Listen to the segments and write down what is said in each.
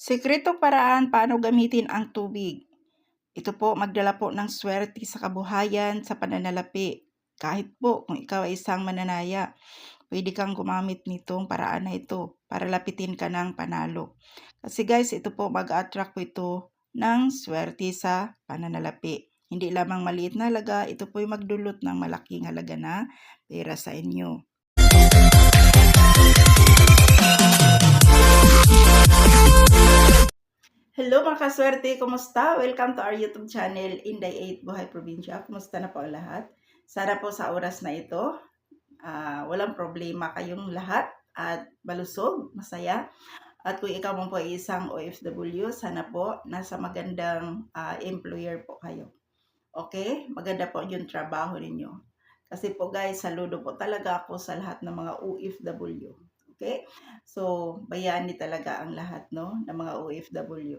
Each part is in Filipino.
Sikretong paraan paano gamitin ang tubig. Ito po magdala po ng swerte sa kabuhayan sa pananalapi. Kahit po kung ikaw ay isang mananaya, pwede kang gumamit nitong paraan na ito para lapitin ka ng panalo. Kasi guys, ito po mag-attract po ito ng swerte sa pananalapi. Hindi lamang maliit na halaga, ito po ay magdulot ng malaking halaga na pera sa inyo. Hello mga kaswerte, kumusta? Welcome to our YouTube channel, Inday 8 Buhay Probinsya. Kumusta na po lahat? Sana po sa oras na ito, ah, walang problema kayong lahat at malusog, masaya. At kung ikaw man po ay isang OFW, sana po nasa magandang ah, employer po kayo. Okay? Maganda po yung trabaho ninyo. Kasi po guys, saludo po talaga ako sa lahat ng mga OFW. Okay? So, bayani talaga ang lahat no ng mga OFW.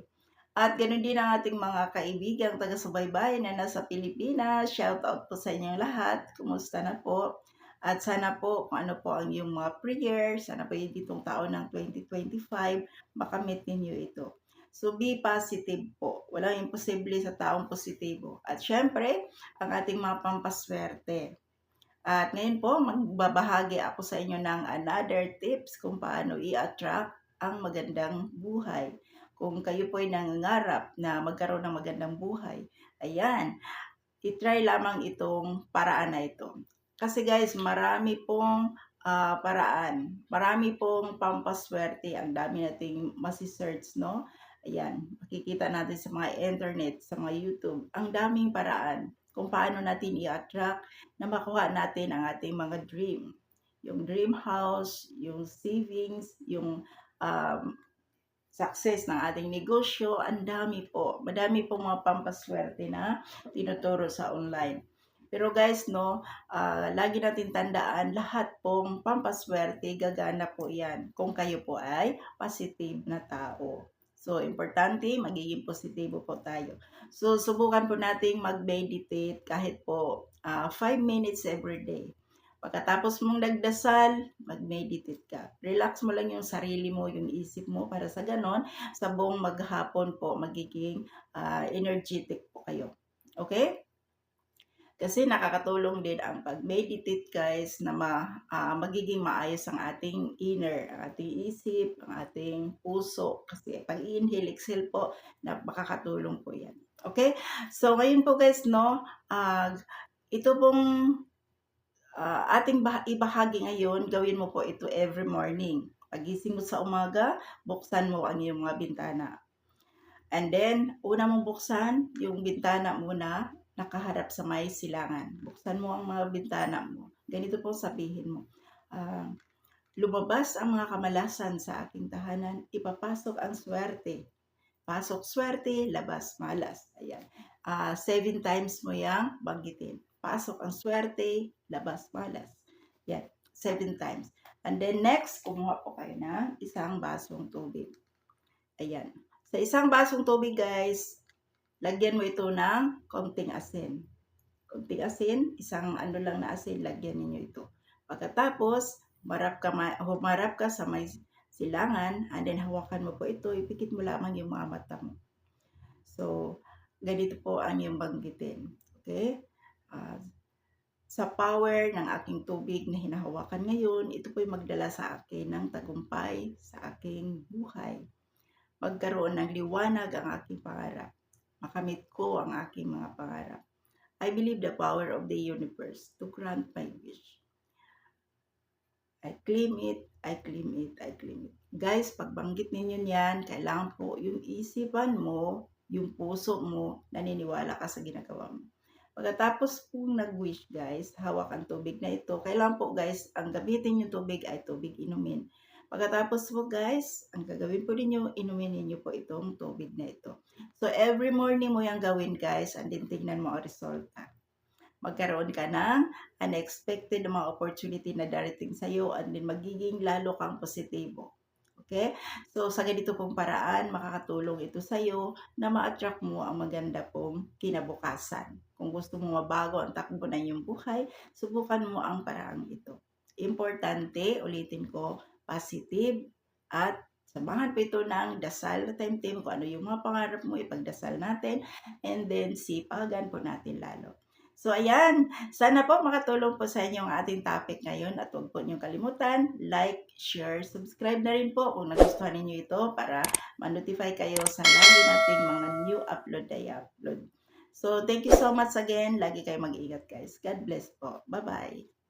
At ganoon din ang ating mga kaibigang taga-subaybay na nasa Pilipinas. Shout out po sa inyong lahat. Kumusta na po? At sana po kung ano po ang iyong mga prayer, sana po yung ditong taon ng 2025, makamit ninyo ito. So be positive po. Walang imposible sa taong positibo. At syempre, ang ating mga pampaswerte. At ngayon po, magbabahagi ako sa inyo ng another tips kung paano i-attract ang magandang buhay. Kung kayo po ay nangangarap na magkaroon ng magandang buhay, ayan, itry lamang itong paraan na ito. Kasi guys, marami pong ah, paraan. Marami pong pampaswerte. Ang dami nating masisearch, no? Ayan, makikita natin sa mga internet, sa mga YouTube. Ang daming paraan kung paano natin i-attract na makuha natin ang ating mga dream. Yung dream house, yung savings, yung um, success ng ating negosyo, ang dami po. Madami po mga pampaswerte na tinuturo sa online. Pero guys, no, ah, lagi natin tandaan, lahat pong pampaswerte, gagana po yan kung kayo po ay positive na tao. So, importante, magiging positibo po tayo. So, subukan po nating mag-meditate kahit po 5 minutes every day. Pagkatapos mong nagdasal, mag-meditate ka. Relax mo lang yung sarili mo, yung isip mo para sa ganon, sa buong maghapon po, magiging ah, energetic po kayo. Okay? Kasi nakakatulong din ang pag-meditate guys na ma, ah, magiging maayos ang ating inner, ang ating isip, ang ating puso. Kasi pag inhale, exhale po, na makakatulong po yan. Okay? So ngayon po guys, no, ah, ito pong ah, ating bah- ibahagi ngayon, gawin mo po ito every morning. Pagising mo sa umaga, buksan mo ang iyong mga bintana. And then, una mong buksan, yung bintana muna, nakaharap sa may silangan. Buksan mo ang mga bintana mo. Ganito po sabihin mo. ah, lumabas ang mga kamalasan sa aking tahanan, ipapasok ang swerte. Pasok swerte, labas malas. Ayan. Ah, seven times mo yang banggitin. Pasok ang swerte, labas malas. Yan. Seven times. And then next, kumuha po kayo ng isang basong tubig. Ayan. Sa isang basong tubig, guys, lagyan mo ito ng konting asin. Konting asin, isang ano lang na asin, lagyan ninyo ito. Pagkatapos, humarap ka, ma- humarap ka sa may silangan, and then hawakan mo po ito, ipikit mo lamang yung mga mata mo. So, ganito po ang yung banggitin. Okay? Ah, sa power ng aking tubig na hinahawakan ngayon, ito po'y magdala sa akin ng tagumpay sa aking buhay. Magkaroon ng liwanag ang aking pangarap makamit ko ang aking mga pangarap. I believe the power of the universe to grant my wish. I claim it, I claim it, I claim it. Guys, pagbanggit ninyo yan, kailangan po yung isipan mo, yung puso mo, naniniwala ka sa ginagawa mo. Pagkatapos po nag-wish guys, hawak ang tubig na ito. Kailangan po guys, ang gamitin yung tubig ay tubig inumin. Pagkatapos po guys, ang gagawin po ninyo, inumin ninyo po itong tubig na ito. So every morning mo yung gawin guys, and then tingnan mo ang resulta. Magkaroon ka ng unexpected mga opportunity na darating sa iyo and then magiging lalo kang positibo. Okay? So sa ganito pong paraan, makakatulong ito sa iyo na ma-attract mo ang maganda pong kinabukasan. Kung gusto mo mabago ang takbo ng iyong buhay, subukan mo ang paraang ito. Importante, ulitin ko, positive at Samahan po ito ng dasal na time-time kung ano yung mga pangarap mo, ipagdasal natin, and then sipagan po natin lalo. So ayan, sana po makatulong po sa inyo ang ating topic ngayon at huwag po niyong kalimutan, like, share, subscribe na rin po kung nagustuhan ninyo ito para ma-notify kayo sa lagi nating mga new upload na i-upload. So thank you so much again. Lagi kayo mag-ingat guys. God bless po. Bye-bye.